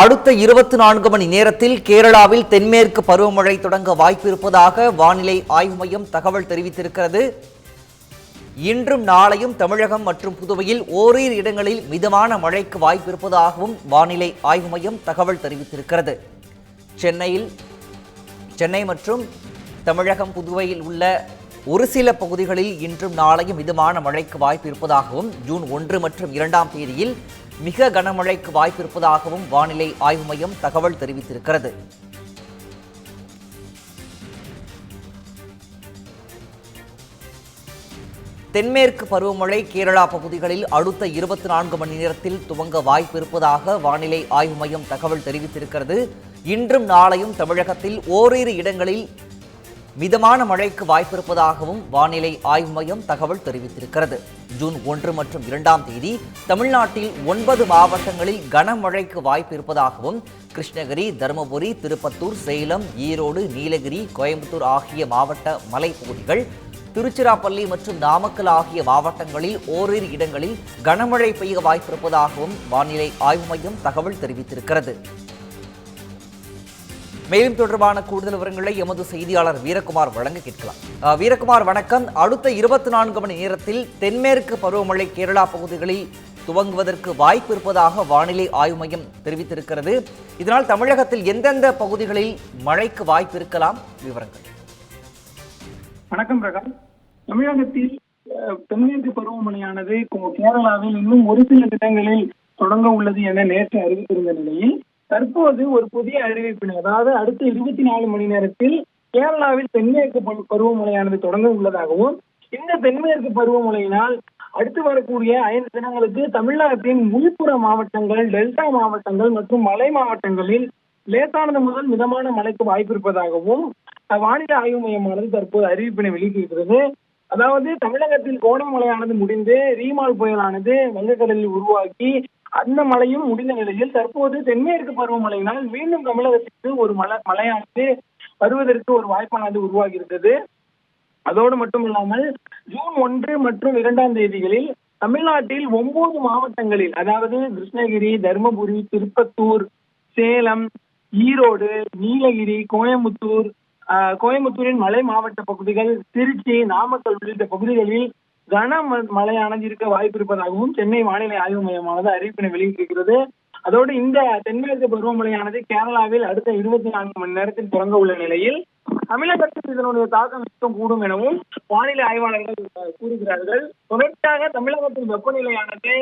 அடுத்த இருபத்தி நான்கு மணி நேரத்தில் கேரளாவில் தென்மேற்கு பருவமழை தொடங்க வாய்ப்பு இருப்பதாக வானிலை ஆய்வு மையம் தகவல் தெரிவித்திருக்கிறது. இன்றும் நாளையும் தமிழகம் மற்றும் புதுவையில் ஓரிரு இடங்களில் மிதமான மழைக்கு வாய்ப்பு இருப்பதாகவும் வானிலை ஆய்வு மையம் தகவல் தெரிவித்திருக்கிறது. சென்னையில் சென்னை மற்றும் தமிழகம் புதுவையில் உள்ள ஒரு சில பகுதிகளில் இன்றும் நாளையும் மிதமான மழைக்கு வாய்ப்பு இருப்பதாகவும் ஜூன் ஒன்று மற்றும் இரண்டாம் தேதியில் மிக கனமழைக்கு வாய்ப்பு இருப்பதாகவும் வானிலை ஆய்வு மையம் தகவல் தெரிவித்திருக்கிறது. தென்மேற்கு பருவமழை கேரளா பகுதிகளில் அடுத்த இருபத்தி நான்கு மணி நேரத்தில் துவங்க வாய்ப்பு இருப்பதாக வானிலை ஆய்வு மையம் தகவல் தெரிவித்திருக்கிறது. இன்றும் நாளையும் தமிழகத்தில் ஓரிரு இடங்களில் மிதமான மழைக்கு வாய்ப்பிருப்பதாகவும் வானிலை ஆய்வு மையம் தகவல் தெரிவித்திருக்கிறது. ஜூன் ஒன்று மற்றும் இரண்டாம் தேதி தமிழ்நாட்டில் ஒன்பது மாவட்டங்களில் கனமழைக்கு வாய்ப்பு இருப்பதாகவும் கிருஷ்ணகிரி தருமபுரி திருப்பத்தூர் சேலம் ஈரோடு நீலகிரி கோயம்புத்தூர் ஆகிய மாவட்ட மலைப்பகுதிகள் திருச்சிராப்பள்ளி மற்றும் நாமக்கல் ஆகிய மாவட்டங்களில் ஓரிரு இடங்களில் கனமழை பெய்ய வாய்ப்பிருப்பதாகவும் வானிலை ஆய்வு மையம் தகவல் தெரிவித்திருக்கிறது. மேலும் தொடர்பான கூடுதல் விவரங்களை எமது செய்தியாளர் வீரகுமார் வழங்க கேட்கலாம். வீரகுமார் வணக்கம். அடுத்த இருபத்தி நான்கு மணி நேரத்தில் தென்மேற்கு பருவமழை கேரளா பகுதிகளில் துவங்குவதற்கு வாய்ப்பு இருப்பதாக வானிலை ஆய்வு மையம் தெரிவித்திருக்கிறது. இதனால் தமிழகத்தில் எந்தெந்த பகுதிகளில் மழைக்கு வாய்ப்பு இருக்கலாம்? விவரங்கள். வணக்கம் பிரகாஷ். தமிழகத்தில் தென்மேற்கு பருவமழையானது கேரளாவில் இன்னும் ஒரு சில தினங்களில் தொடங்க உள்ளது என நேற்று அறிவித்திருந்த நிலையில் தற்போது ஒரு புதிய அறிவிப்பினை அதாவது அடுத்த இருபத்தி நாலு மணி நேரத்தில் கேரளாவில் தென்மேற்கு பரு- பருவமழையானது தொடங்க உள்ளதாகவும் இந்த தென்மேற்கு பருவமழையினால் அடுத்து வரக்கூடிய ஐந்து தினங்களுக்கு தமிழ்நாட்டின் உள்புற மாவட்டங்கள் டெல்டா மாவட்டங்கள் மற்றும் மலை மாவட்டங்களில் லேசானது முதல் மிதமான மழைக்கு வாய்ப்பு இருப்பதாகவும் அஹ், வானிலை ஆய்வு மையமானது தற்போது அறிவிப்பினை வெளியிட்டிருக்கிறது. அதாவது தமிழகத்தில் கோடை மழையானது முடிந்து ரீமால் புயலானது வங்கக்கடலில் உருவாக்கி அந்த மழையும் முடிந்த நிலையில் தற்போது தென்மேற்கு பருவமழையினால் மீண்டும் தமிழகத்திற்கு ஒரு மழை மழையானது வருவதற்கு ஒரு வாய்ப்பானது உருவாகி இருந்தது அதோடு மட்டும் இல்லாமல் ஜூன் ஒன்று மற்றும் இரண்டாம் தேதிகளில் தமிழ்நாட்டில் ஒன்பது மாவட்டங்களில் அதாவது கிருஷ்ணகிரி தருமபுரி திருப்பத்தூர் சேலம் ஈரோடு நீலகிரி கோயம்புத்தூர் கோயம்புத்தூரின் மலை மாவட்ட பகுதிகள் திருச்சி நாமக்கல் உள்ளிட்ட பகுதிகளில் கன ம- மழையானது இருக்க வாய்ப்பு இருப்பதாகவும் சென்னை வானிலை ஆய்வு மையமானது அறிவிப்பினை வெளியிட்டிருக்கிறது. அதோடு இந்த தென்மேற்கு பருவமழையானது கேரளாவில் அடுத்த இருபத்தி நான்கு மணி நேரத்தில் தொடங்க உள்ள நிலையில் தமிழகத்தில் இதனுடைய தாக்கம் மிகவும் கூடும் எனவும் வானிலை ஆய்வாளர்கள் கூறுகிறார்கள். தொடர்ச்சியாக தமிழகத்தின் வெப்பநிலையானது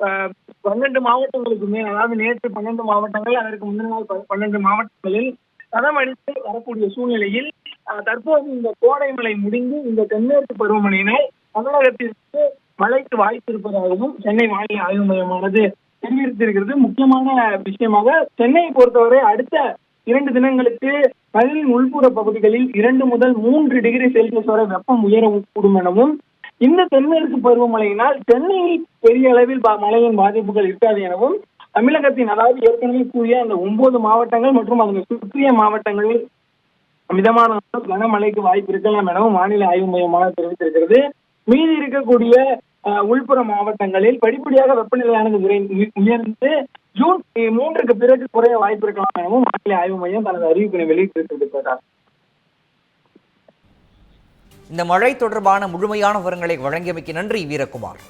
அஹ், பன்னெண்டு மாவட்டங்களுக்கு மேல் அதாவது நேற்று பன்னெண்டு மாவட்டங்கள் அதற்கு முந்தின நாள் ப- பன்னெண்டு மாவட்டங்களில் கதம் அடித்து வரக்கூடிய சூழ்நிலையில் தற்போது இந்த கோடை மழை முடிந்து இந்த தென்மேற்கு பருவமழையினால் தமிழகத்திற்கு மழைக்கு வாய்ப்பு இருப்பதாகவும் சென்னை வானிலை ஆய்வு மையமானது தெரிவித்திருக்கிறது. முக்கியமான விஷயமாக சென்னையை பொறுத்தவரை அடுத்த இரண்டு தினங்களுக்கு கடலின் உள்புற பகுதிகளில் இரண்டு முதல் மூன்று டிகிரி செல்சியஸ் வரை வெப்பம் உயரக்கூடும் எனவும் இந்த தென்மேற்கு பருவமழையினால் சென்னையில் பெரிய அளவில் பா- மழையின் பாதிப்புகள் இருக்காது எனவும் தமிழகத்தின் அதாவது ஏற்கனவே கூறிய அந்த ஒன்பது மாவட்டங்கள் மற்றும் அதனை சுற்றிய மாவட்டங்களில் மிதமான கனமழைக்கு வாய்ப்பு இருக்கலாம் எனவும் வானிலை ஆய்வு மையமாக தெரிவித்திருக்கிறது. மீதி இருக்கக்கூடிய உள்புற மாவட்டங்களில் படிப்படியாக வெப்பநிலையானது உயர்ந்து ஜூன் மூன்றுக்கு பிறகு குறைய வாய்ப்பு இருக்கலாம் எனவும் வானிலை ஆய்வு மையம் தனது அறிவிப்பினை வெளியிட்டிருக்கிறது இந்த மழை தொடர்பான முழுமையான விவரங்களை வழங்கியமைக்கு நன்றி வீரகுமார்.